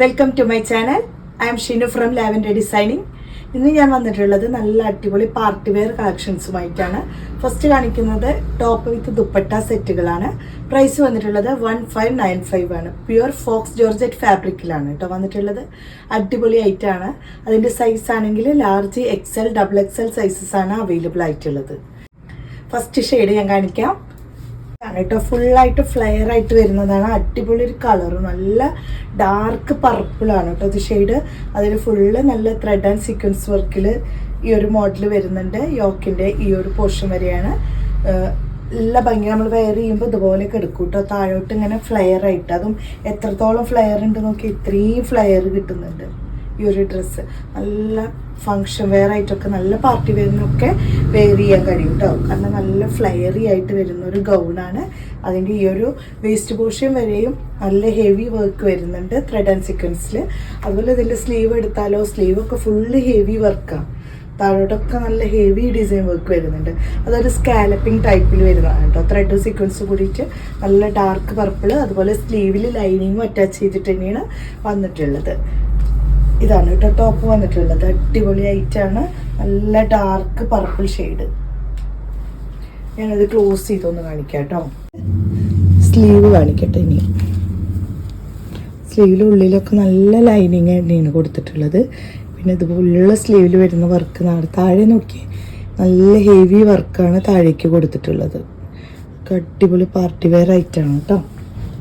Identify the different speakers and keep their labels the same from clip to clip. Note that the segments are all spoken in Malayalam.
Speaker 1: Welcome to my channel I am Shinu from lavender designing ഇന്ന് ഞാൻ വന്നിട്ടുള്ളത് നല്ല അടിപൊളി പാർട്ടി വെയർ കളക്ഷൻസുമായിട്ടാണ്. ഫസ്റ്റ് കാണിക്കുന്നത് ടോപ്പ് വിത്ത് ദുപ്പട്ട സെറ്റുകളാണ്. പ്രൈസ് വന്നിട്ടുള്ളത് വൺ ഫൈവ് നയൻ ഫൈവ് ആണ്. പ്യുവർ ഫോക്സ് ജോർജറ്റ് ഫാബ്രിക്കിലാണ് കേട്ടോ വന്നിട്ടുള്ളത്. അടിപൊളി ആയിട്ടാണ് അതിന്റെ സൈസ് ആണെങ്കിൽ large XL double XL sizes ആണ് അവൈലബിൾ ആയിട്ടുള്ളത്. ഫസ്റ്റ് ഷെയ്ഡ് ഞാൻ കാണിക്കാം. കേട്ടോ ഫുള്ളായിട്ട് ഫ്ലെയർ ആയിട്ട് വരുന്നതാണ്. അടിപൊളി ഒരു കളർ നല്ല ഡാർക്ക് പർപ്പിളാണ് കേട്ടോ ഇത് ഷെയ്ഡ് അതിൽ ഫുള്ള് നല്ല ത്രെഡ് ആൻഡ് സീക്വൻസ് വർക്കിൽ ഈ ഒരു മോഡൽ വരുന്നുണ്ട്. യോക്കിന്റെ ഈ ഒരു പോർഷൻ വരെയാണ്. നല്ല ഭംഗി. നമ്മൾ വെയർ ചെയ്യുമ്പോൾ ഇതുപോലെയൊക്കെ എടുക്കും കേട്ടോ. താഴോട്ട് ഇങ്ങനെ ഫ്ലെയർ ആയിട്ട്. അതും എത്രത്തോളം ഫ്ലെയർ ഉണ്ട് നോക്കി ഇത്രയും ഫ്ലെയർ കിട്ടുന്നുണ്ട് ഈ ഒരു ഡ്രസ്സ് നല്ല ഫങ്ഷൻ വെയർ ആയിട്ടൊക്കെ നല്ല പാർട്ടി വെയറിനൊക്കെ വെയർ ചെയ്യാൻ കഴിയും കേട്ടോ കാരണം നല്ല ഫ്ലയറി ആയിട്ട് വരുന്ന ഒരു ഗൗണാണ് അതിന്റെ ഈ ഒരു വേസ്റ്റ് പോർഷൻ വരെയും നല്ല ഹെവി വർക്ക് വരുന്നുണ്ട് ത്രെഡ് ആൻഡ് സീക്വൻസിൽ അതുപോലെ ഇതിന്റെ സ്ലീവ് എടുത്താലോ സ്ലീവ് ഒക്കെ ഫുള്ള് ഹെവി വർക്കാണ് താഴോട്ടൊക്കെ നല്ല ഹെവി ഡിസൈൻ വർക്ക് വരുന്നുണ്ട്. അതൊരു സ്കാലപ്പിംഗ് ടൈപ്പിൽ വരുന്നതാണ് കേട്ടോ. ത്രെഡ് സീക്വൻസ് കൂടിയിട്ട് നല്ല ഡാർക്ക് പർപ്പിൾ അതുപോലെ സ്ലീവിൽ ലൈനിങ്ങും അറ്റാച്ച് ചെയ്തിട്ട് തന്നെയാണ് വന്നിട്ടുള്ളത്. ഇതാണ് കേട്ടോ. ടോപ്പ് വന്നിട്ടുള്ളത്. അടിപൊളി ആണ്. നല്ല ഡാർക്ക് പർപ്പിൾ ഷെയ്ഡ് ഞാനത് ക്ലോസ് ചെയ്തൊന്ന് കാണിക്കാം കേട്ടോ. സ്ലീവ് കാണിക്കട്ടെ ഇനി. സ്ലീവിൽ ഉള്ളിലൊക്കെ നല്ല ലൈനിങ് തന്നെയാണ് കൊടുത്തിട്ടുള്ളത്. പിന്നെ ഇതുപോലുള്ള സ്ലീവിൽ വരുന്ന വർക്ക് നാളെ താഴെ നോക്കി നല്ല ഹെവി വർക്കാണ് താഴേക്ക് കൊടുത്തിട്ടുള്ളത്. അടിപൊളി പാർട്ടി വെയർ ആയിട്ടാണ് കേട്ടോ.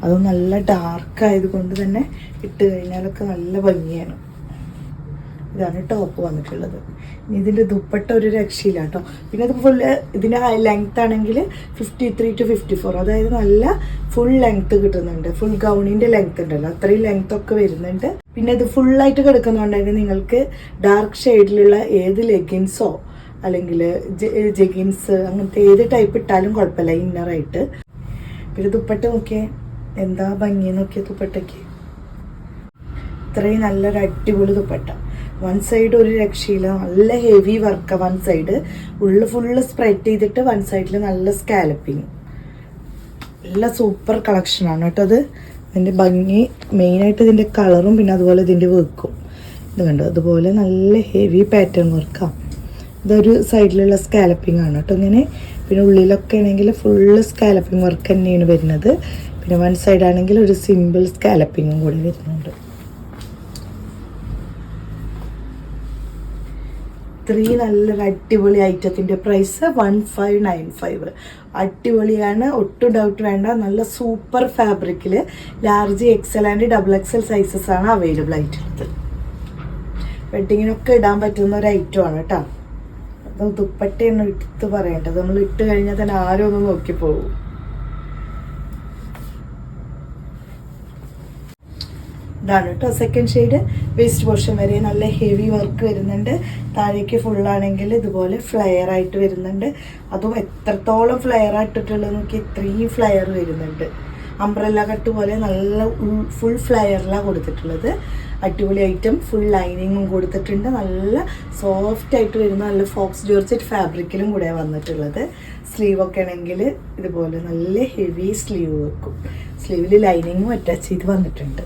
Speaker 1: അത് നല്ല ഡാർക്ക് ആയതുകൊണ്ട് തന്നെ ഇട്ട് കഴിഞ്ഞാലൊക്കെ നല്ല ഭംഗിയാണ്. ഇതാണ് ടോപ്പ് വന്നിട്ടുള്ളത്. ഇനി ഇതിന്റെ ദുപ്പട്ട ഒരു രക്ഷയില്ല കേട്ടോ. പിന്നെ അത് ഫുള്ള് ഇതിന്റെ ലെങ്ത് ആണെങ്കിൽ fifty three to fifty four അതായത് നല്ല ഫുൾ ലെങ്ത് കിട്ടുന്നുണ്ട്. ഫുൾ ഗൗണിന്റെ ലെങ്ത് ഉണ്ടല്ലോ. അത്രയും ലെങ്ത് ഒക്കെ വരുന്നുണ്ട്. പിന്നെ ഇത് ഫുള്ളായിട്ട് കിടക്കുന്നുണ്ടെങ്കിൽ നിങ്ങൾക്ക് ഡാർക്ക് ഷെയ്ഡിലുള്ള ഏത് ലെഗിൻസോ അല്ലെങ്കിൽ ജെഗിൻസ് അങ്ങനത്തെ ഏത് ടൈപ്പ് ഇട്ടാലും കുഴപ്പമില്ല ഇന്നറായിട്ട് പിന്നെ ദുപ്പട്ട നോക്കിയേ. എന്താ ഭംഗി നോക്കിയ ദുപ്പട്ടയ്ക്ക്. ഇത്രയും നല്ലൊരു അടിപൊളി ദുപ്പട്ട. വൺ സൈഡ് ഒരു രക്ഷയില്ല. നല്ല ഹെവി വർക്ക് വൺ സൈഡ് ഉള്ളു ഫുള്ള് സ്പ്രെഡ് ചെയ്തിട്ട് വൺ സൈഡിൽ നല്ല സ്കാലപ്പിങ് നല്ല സൂപ്പർ കളക്ഷനാണ് കേട്ടോ അത്. ഇതിന്റെ ഭംഗി മെയിനായിട്ട് ഇതിന്റെ കളറും പിന്നെ അതുപോലെ ഇതിന്റെ വർക്കും ഇത് കണ്ടോ? അതുപോലെ നല്ല ഹെവി പാറ്റേൺ വർക്കാണ് ഇതൊരു സൈഡിലുള്ള സ്കാലപ്പിംഗ് ആണ് കേട്ടോ ഇങ്ങനെ. പിന്നെ ഉള്ളിലൊക്കെ ആണെങ്കിൽ ഫുള്ള് സ്കാലപ്പിംഗ് വർക്ക് തന്നെയാണ് വരുന്നത്. പിന്നെ വൺ സൈഡ് ആണെങ്കിൽ ഒരു സിമ്പിൾ സ്കാലപ്പിങ്ങും കൂടി വരുന്നുണ്ട്. ഇത്രയും നല്ലൊരു അടിപൊളി ഐറ്റത്തിന്റെ price one five nine five അടിപൊളിയാണ് ഒട്ടും ഡൗട്ട് വേണ്ട. നല്ല സൂപ്പർ ഫാബ്രിക്കിൽ large XL and double XL sizes ആണ് അവൈലബിൾ ആയിട്ടുള്ളത് വെഡിങ്ങിനൊക്കെ ഇടാൻ പറ്റുന്ന ഒരു ഐറ്റമാണ് കേട്ടോ അത് ദുപ്പട്ടയാണ് എടുത്ത് പറയേണ്ടത്. നമ്മൾ ഇട്ട് കഴിഞ്ഞാൽ തന്നെ ആരും ഒന്ന് നോക്കി പോകും ഇതാണ് കേട്ടോ. സെക്കൻഡ് ഷെയ്ഡ് വേസ്റ്റ് പോർഷൻ വരെ നല്ല ഹെവി വർക്ക് വരുന്നുണ്ട്. താഴേക്ക് ഫുള്ളാണെങ്കിൽ ഇതുപോലെ ഫ്ലെയർ ആയിട്ട് വരുന്നുണ്ട്. അതും എത്രത്തോളം ഫ്ലെയർ ആയിട്ടിട്ടുള്ളത് നോക്കി ഇത്രയും ഫ്ലെയർ വരുന്നുണ്ട്. അംബ്രല്ല കട്ട് പോലെ നല്ല ഫുൾ ഫ്ലെയറിലാണ് കൊടുത്തിട്ടുള്ളത്. അടിപൊളി ഐറ്റം ഫുൾ ലൈനിങ്ങും കൊടുത്തിട്ടുണ്ട്. നല്ല സോഫ്റ്റ് ആയിട്ട് വരുന്ന നല്ല ഫോക്സ് ജോർജറ്റ് ഫാബ്രിക്കിലും കൂടെ വന്നിട്ടുള്ളത്. സ്ലീവ് ഒക്കെ ആണെങ്കിൽ ഇതുപോലെ നല്ല ഹെവി സ്ലീവ് വെക്കും. സ്ലീവിൽ ലൈനിങ്ങും അറ്റാച്ച് ചെയ്ത് വന്നിട്ടുണ്ട്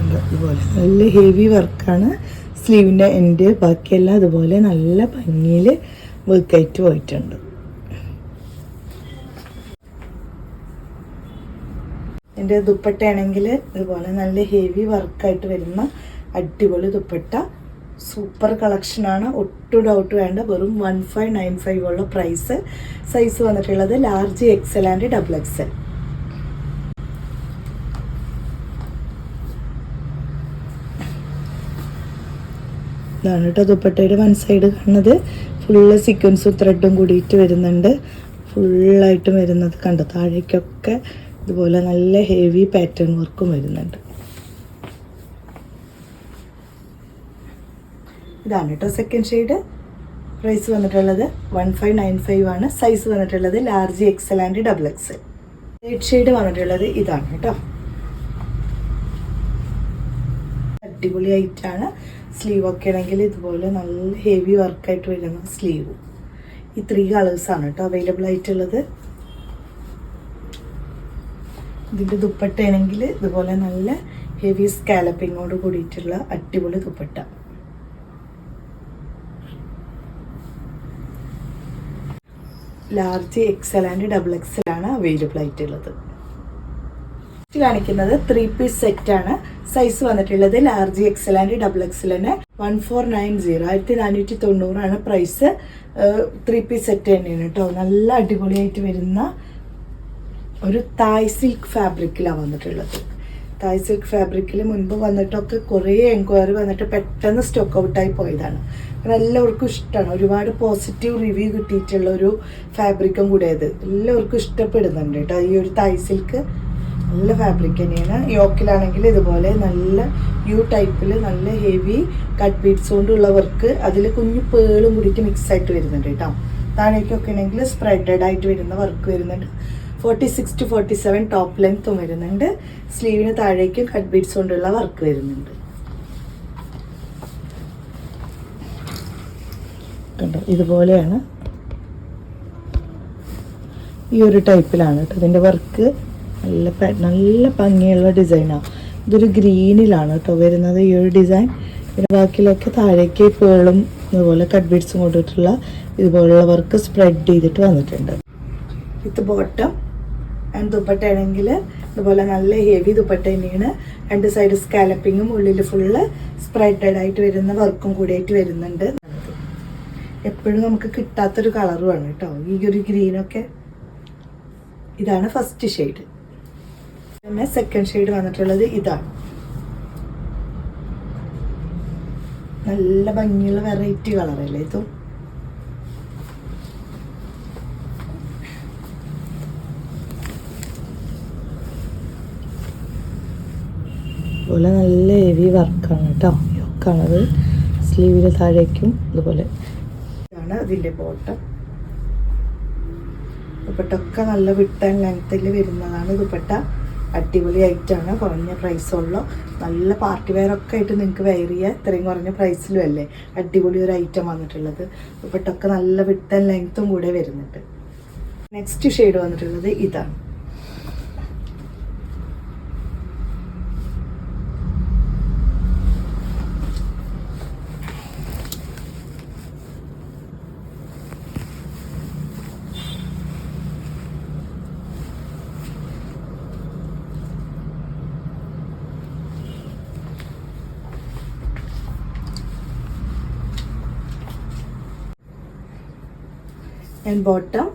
Speaker 1: ഉണ്ട്. ഇതുപോലെ നല്ല ഹെവി വർക്കാണ് സ്ലീവിന്റെ എന്റെ ബാക്കിയെല്ലാം അതുപോലെ നല്ല ഭംഗിയിൽ വർക്കായിട്ട് പോയിട്ടുണ്ട്. എന്റെ ദുപ്പട്ടയാണെങ്കിൽ ഇതുപോലെ നല്ല ഹെവി വർക്കായിട്ട് വരുന്ന അടിപൊളി ദുപ്പട്ട. സൂപ്പർ കളക്ഷനാണ് ഒട്ടും ഡൗട്ട് വേണ്ട. വെറും വൺ ഫൈവ് നയൻ ഫൈവ് ഉള്ള പ്രൈസ് സൈസ് വന്നിട്ടുള്ളത് large XL and double XL ഇതാണ് കേട്ടോ ദുപ്പട്ടയുടെ വൺ സൈഡ് കാണുന്നത്. ഫുള്ള് സീക്വൻസും ത്രെഡും കൂടിയിട്ട് വരുന്നുണ്ട്. ഫുള്ളായിട്ടും വരുന്നത് കണ്ടോ? താഴേക്കൊക്കെ ഇതുപോലെ നല്ല ഹെവി പാറ്റേൺ വർക്കും വരുന്നുണ്ട്. ഇതാണ് കേട്ടോ സെക്കൻഡ് ഷെയ്ഡ് പ്രൈസ് വന്നിട്ടുള്ളത് വൺ ഫൈവ് നയൻ ഫൈവ് ആണ്. സൈസ് വന്നിട്ടുള്ളത് large XL and double XL third shade വന്നിട്ടുള്ളത് ഇതാണ് കേട്ടോ. അടിപൊളി ആയിട്ടാണ് സ്ലീവ് ഒക്കെ ആണെങ്കിൽ ഇതുപോലെ നല്ല ഹെവി വർക്കായിട്ട് വരുന്ന സ്ലീവ്. ഈ ത്രീ കളേഴ്സാണ് കേട്ടോ അവൈലബിൾ ആയിട്ടുള്ളത്. ഇതിന്റെ ദുപ്പട്ടയാണെങ്കിൽ ഇതുപോലെ നല്ല ഹെവി സ്കാലപ്പിങ്ങോട് കൂടിയിട്ടുള്ള അടിപൊളി dupatta. Large XL and double XL ആണ് അവൈലബിൾ ആയിട്ടുള്ളത്. കാണിക്കുന്നത് ത്രീ പീസ് സെറ്റ് ആണ്. സൈസ് വന്നിട്ടുള്ളത് ലാർജ് എക്സൽ ആൻഡ് ഡബിൾ എക്സലിന് വൺ ഫോർ നയൻ സീറോ ആയിരത്തി നാനൂറ്റി തൊണ്ണൂറാണ് പ്രൈസ് ത്രീ പീസ് സെറ്റ് തന്നെയാണ് കേട്ടോ നല്ല അടിപൊളിയായിട്ട് വരുന്ന ഒരു തായ് സിൽക്ക് ഫാബ്രിക്കിലാണ് വന്നിട്ടുള്ളത്. തായ് സിൽക്ക് ഫാബ്രിക്കിൽ മുൻപ് വന്നിട്ടൊക്കെ കുറേ എൻക്വയറി വന്നിട്ട് പെട്ടെന്ന് സ്റ്റോക്ക് ഔട്ടായി പോയതാണ്. കാരണം എല്ലാവർക്കും ഇഷ്ടമാണ് ഒരുപാട് പോസിറ്റീവ് റിവ്യൂ കിട്ടിയിട്ടുള്ള ഒരു ഫാബ്രിക്കും കൂടെ അത്. എല്ലാവർക്കും ഇഷ്ടപ്പെടുന്നുണ്ട് കേട്ടോ ഈ ഒരു തായ് സിൽക്ക് നല്ല ഫാബ്രിക് തന്നെയാണ്. യോക്കിലാണെങ്കിൽ ഇതുപോലെ നല്ല യു ടൈപ്പിൽ നല്ല ഹെവി കട്ട് ബീഡ്സ് കൊണ്ടുള്ള വർക്ക് അതിൽ കുഞ്ഞു പേളും കൂടിയിട്ട് മിക്സ് ആയിട്ട് വരുന്നുണ്ട് കേട്ടോ. താഴേക്കൊക്കെ ആണെങ്കിൽ സ്പ്രെഡഡ് ആയിട്ട് വരുന്ന വർക്ക് വരുന്നുണ്ട്. Forty six to forty seven top ലെങ്ത്തും വരുന്നുണ്ട്. സ്ലീവിന് താഴേക്കും കട്ട് ബീഡ്സ് കൊണ്ടുള്ള വർക്ക് വരുന്നുണ്ട്. കണ്ടോ? ഇതുപോലെയാണ്. ഈ ഒരു ടൈപ്പിലാണ് കേട്ടോ. ഇതിന്റെ വർക്ക് നല്ല നല്ല ഭംഗിയുള്ള ഡിസൈനാണ് ഇതൊരു ഗ്രീനിലാണ് കേട്ടോ വരുന്നത് ഈ ഒരു ഡിസൈൻ പിന്നെ ബാക്കിയിലൊക്കെ താഴേക്ക് പേളും അതുപോലെ കട്ട് ബീഡ്സും കൊണ്ടിട്ടുള്ള ഇതുപോലുള്ള വർക്ക് സ്പ്രെഡ് ചെയ്തിട്ട് വന്നിട്ടുണ്ട്. വിത്ത് ബോട്ടം ആൻഡ് ദുപ്പട്ട ആണെങ്കിൽ ഇതുപോലെ നല്ല ഹെവി ദുപ്പട്ട തന്നെയാണ്. രണ്ട് സൈഡ് സ്കാലപ്പിങ്ങും ഉള്ളിൽ ഫുള്ള് സ്പ്രെഡഡ് ആയിട്ട് വരുന്ന വർക്കും കൂടിയായിട്ട് വരുന്നുണ്ട്. എപ്പോഴും നമുക്ക് കിട്ടാത്തൊരു കളറുമാണ് കേട്ടോ ഈ ഒരു ഗ്രീനൊക്കെ ഇതാണ് ഫസ്റ്റ് ഷെയ്ഡ് പിന്നെ സെക്കൻഡ് ഷെയ്ഡ് വന്നിട്ടുള്ളത് ഇതാണ്. നല്ല ഭംഗിയുള്ള വെറൈറ്റി കളറല്ലേ ഇതും? അതുപോലെ നല്ല ഹെവി വർക്കാണ് കേട്ടോ. യോക്കാണത് സ്ലീവിന് താഴേക്കും അതുപോലെ. ഇതാണ് അതിന്റെ ബോട്ടം ദുപ്പട്ടൊക്കെ നല്ല വിട്ടൻ ലെങ്ത്തിൽ വരുന്നതാണ് ദുപ്പട്ട. അടിപൊളി ഐറ്റമാണ്. കുറഞ്ഞ പ്രൈസുള്ള നല്ല പാർട്ടി വെയർ ഒക്കെ ആയിട്ട് നിങ്ങൾക്ക് വെയർ ചെയ്യാം. ഇത്രയും കുറഞ്ഞ പ്രൈസിലും അല്ലേ? അടിപൊളി ഒരു ഐറ്റം വന്നിട്ടുള്ളത്. പെട്ടൊക്കെ നല്ല വിട്ടൻ ലെങ്ത്തും കൂടെ വരുന്നുണ്ട്. നെക്സ്റ്റ് ഷെയ്ഡ് വന്നിട്ടുള്ളത് ഇതാണ്. And bottom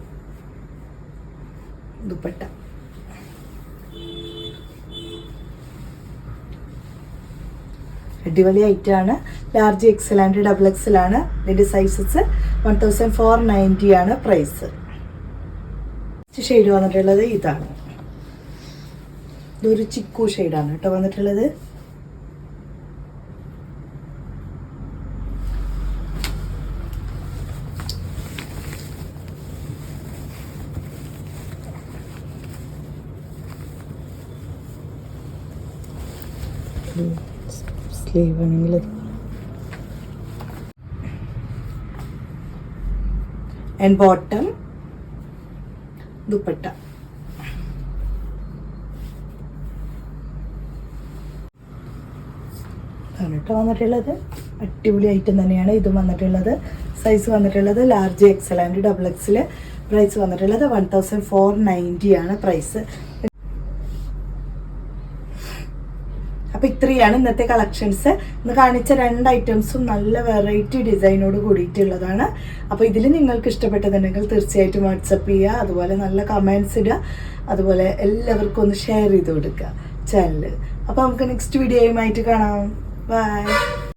Speaker 1: dupatta. അടിപൊളി ഐറ്റമാണ് large XL and double XL ആണ്. ഇതിന്റെ sizes one thousand four ninety ആണ് പ്രൈസ് ഷെയ്ഡ് വന്നിട്ടുള്ളത് ഇതാണ്. ഇതൊരു ചിക്കു ഷെയ്ഡാണ് കേട്ടോ വന്നിട്ടുള്ളത്. സ്ലീവ് ആണെങ്കിൽ ആൻഡ് ബോട്ടം ദുപ്പട്ട കേട്ടോ വന്നിട്ടുള്ളത് അടിപൊളി ഐറ്റം തന്നെയാണ്. ഇതും വന്നിട്ടുള്ളത്. സൈസ് വന്നിട്ടുള്ളത് large XL and double XL price വന്നിട്ടുള്ളത് വൺ തൗസൻഡ് ഫോർ നയന്റി ആണ് പ്രൈസ് ഇത്രയാണ് ഇന്നത്തെ കളക്ഷൻസ് ഇന്ന് കാണിച്ച രണ്ട് ഐറ്റംസും നല്ല വെറൈറ്റി ഡിസൈനോട് കൂടിയിട്ടുള്ളതാണ്. അപ്പോൾ ഇതിൽ നിങ്ങൾക്ക് ഇഷ്ടപ്പെട്ടതുണ്ടെങ്കിൽ തീർച്ചയായിട്ടും വാട്സപ്പ് ചെയ്യുക അതുപോലെ നല്ല കമൻസ് ഇടുക അതുപോലെ എല്ലാവർക്കും ഒന്ന് ഷെയർ ചെയ്ത് കൊടുക്കുക. ചാനൽ അപ്പോൾ നമുക്ക് നെക്സ്റ്റ് വീഡിയോയുമായിട്ട് കാണാം. ബൈ